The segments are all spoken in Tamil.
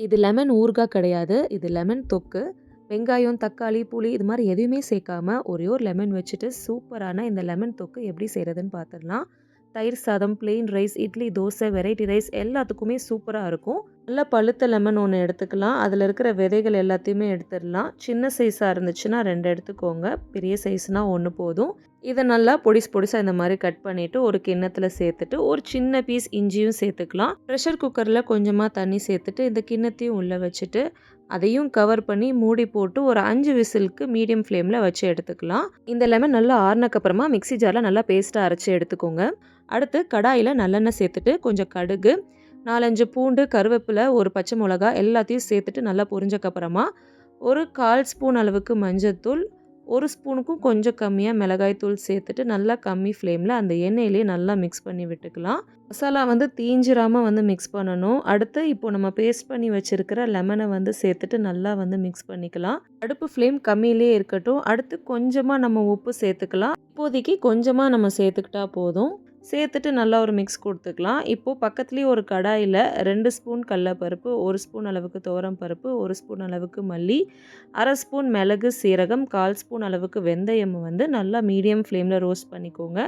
இது லெமன் ஊறுகாய் கிடையாது இது லெமன் தொக்கு வெங்காயம் தக்காளி புளி இது மாதிரி எதுவுமே சேர்க்காம ஒரே ஒரு லெமன் வச்சுட்டு சூப்பரான இந்த லெமன் தொக்கு எப்படி செய்கிறதுன்னு பார்த்துடலாம் தயிர் சாதம் plain rice idli dosa variety rice எல்லாத்துக்குமே சூப்பராக இருக்கும். நல்ல பழுத்த லெமன் ஒன்று எடுத்துக்கலாம். அதில் இருக்கிற விதைகள் எல்லாத்தையுமே எடுத்துடலாம். சின்ன சைஸாக இருந்துச்சுன்னா ரெண்டு எடுத்துக்கோங்க. பெரிய சைஸ்னால் ஒன்று போதும். இதை நல்லா பொடிஸ் பொடிசாக இந்த மாதிரி கட் பண்ணிவிட்டு ஒரு கிண்ணத்தில் சேர்த்துட்டு ஒரு சின்ன பீஸ் இஞ்சியும் சேர்த்துக்கலாம். ப்ரெஷர் குக்கரில் கொஞ்சமாக தண்ணி சேர்த்துட்டு இந்த கிண்ணத்தையும் உள்ளே வச்சுட்டு அதையும் கவர் பண்ணி மூடி போட்டு ஒரு அஞ்சு விசிலுக்கு மீடியம் ஃப்ளேமில் வச்சு எடுத்துக்கலாம். இந்த லெமன் நல்லா ஆறுனக்கப்புறமா மிக்ஸி ஜாரில் நல்லா பேஸ்ட்டாக அரைச்சி எடுத்துக்கோங்க. அடுத்து கடாயில் நல்லெண்ணெய் சேர்த்துட்டு கொஞ்சம் கடுகு நாலஞ்சு பூண்டு கருவேப்பிலை ஒரு பச்சை மிளகா எல்லாத்தையும் சேர்த்துட்டு நல்லா பொரிஞ்சக்கப்புறமா ஒரு கால் ஸ்பூன் அளவுக்கு மஞ்சத்தூள் ஒரு ஸ்பூனுக்கும் கொஞ்சம் கம்மியாக மிளகாய் தூள் சேர்த்துட்டு நல்லா கம்மி ஃப்ளேமில் அந்த எண்ணெயிலே நல்லா மிக்ஸ் பண்ணி விட்டுக்கலாம். மசாலா வந்து தீஞ்சிராமல் வந்து மிக்ஸ் பண்ணணும். அடுத்து இப்போ நம்ம பேஸ்ட் பண்ணி வச்சுருக்கிற லெமனை வந்து சேர்த்துட்டு நல்லா வந்து மிக்ஸ் பண்ணிக்கலாம். அடுப்பு ஃப்ளேம் கம்மியிலே இருக்கட்டும். அடுத்து கொஞ்சமாக நம்ம உப்பு சேர்த்துக்கலாம். இப்போதைக்கு கொஞ்சமாக நம்ம சேர்த்துக்கிட்டா போதும். சேர்த்துட்டு நல்லா ஒரு மிக்ஸ் கொடுத்துக்கலாம். இப்போது பக்கத்துலேயே ஒரு கடாயில் ரெண்டு ஸ்பூன் கடலப்பருப்பு ஒரு ஸ்பூன் அளவுக்கு துவரம் பருப்பு ஒரு ஸ்பூன் அளவுக்கு மல்லி அரை ஸ்பூன் மிளகு சீரகம் கால் ஸ்பூன் அளவுக்கு வெந்தயம் வந்து நல்லா மீடியம் ஃப்ளேமில் ரோஸ்ட் பண்ணிக்கோங்க.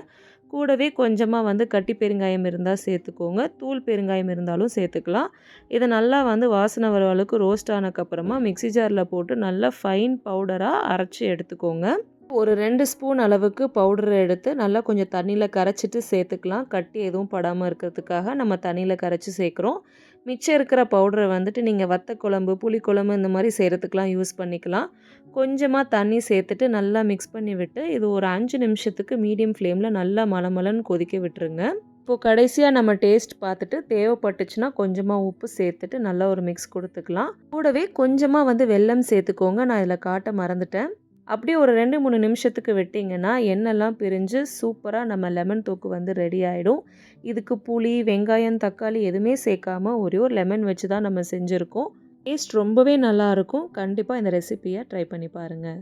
கூடவே கொஞ்சமாக வந்து கட்டி பெருங்காயம் இருந்தால் சேர்த்துக்கோங்க. தூள் பெருங்காயம் இருந்தாலும் சேர்த்துக்கலாம். இதை நல்லா வந்து வாசனை வர அளவுக்கு ரோஸ்ட் ஆனக்கப்புறமா மிக்ஸி ஜாரில் போட்டு நல்லா ஃபைன் பவுடராக அரைச்சி எடுத்துக்கோங்க. ஒரு ரெண்டு ஸ்பூன் அளவுக்கு பவுடரை எடுத்து நல்லா கொஞ்சம் தண்ணியில் கரைச்சிட்டு சேர்த்துக்கலாம். கட்டி எதுவும் படாமல் இருக்கிறதுக்காக நம்ம தண்ணியில் கரைச்சி சேர்க்குறோம். மிச்சம் இருக்கிற பவுடரை வந்துட்டு நீங்கள் வத்த குழம்பு புளிக்குழம்பு இந்த மாதிரி செய்கிறதுக்கெலாம் யூஸ் பண்ணிக்கலாம். கொஞ்சமாக தண்ணி சேர்த்துட்டு நல்லா மிக்ஸ் பண்ணி விட்டு இது ஒரு அஞ்சு நிமிஷத்துக்கு மீடியம் ஃப்ளேமில் நல்லா மலமலன்னு கொதிக்க விட்டுருங்க. இப்போது கடைசியாக நம்ம டேஸ்ட் பார்த்துட்டு தேவைப்பட்டுச்சுன்னா கொஞ்சமாக உப்பு சேர்த்துட்டு நல்லா ஒரு மிக்ஸ் கொடுத்துக்கலாம். கூடவே கொஞ்சமாக வந்து வெல்லம் சேர்த்துக்கோங்க. நான் இதில் காட்ட மறந்துட்டேன். அப்படியே ஒரு ரெண்டு மூணு நிமிஷத்துக்கு விட்டிங்கன்னா எண்ணெய்லாம் பிரிஞ்சு சூப்பராக நம்ம லெமன் தூக்கு வந்து ரெடி ஆகிடும் இதுக்கு புளி வெங்காயம் தக்காளி எதுவுமே சேர்க்காம ஒரே ஒரு லெமன் வச்சு தான் நம்ம செஞ்சுருக்கோம். டேஸ்ட் ரொம்பவே நல்லாயிருக்கும் கண்டிப்பாக இந்த ரெசிப்பியை ட்ரை பண்ணி பாருங்கள்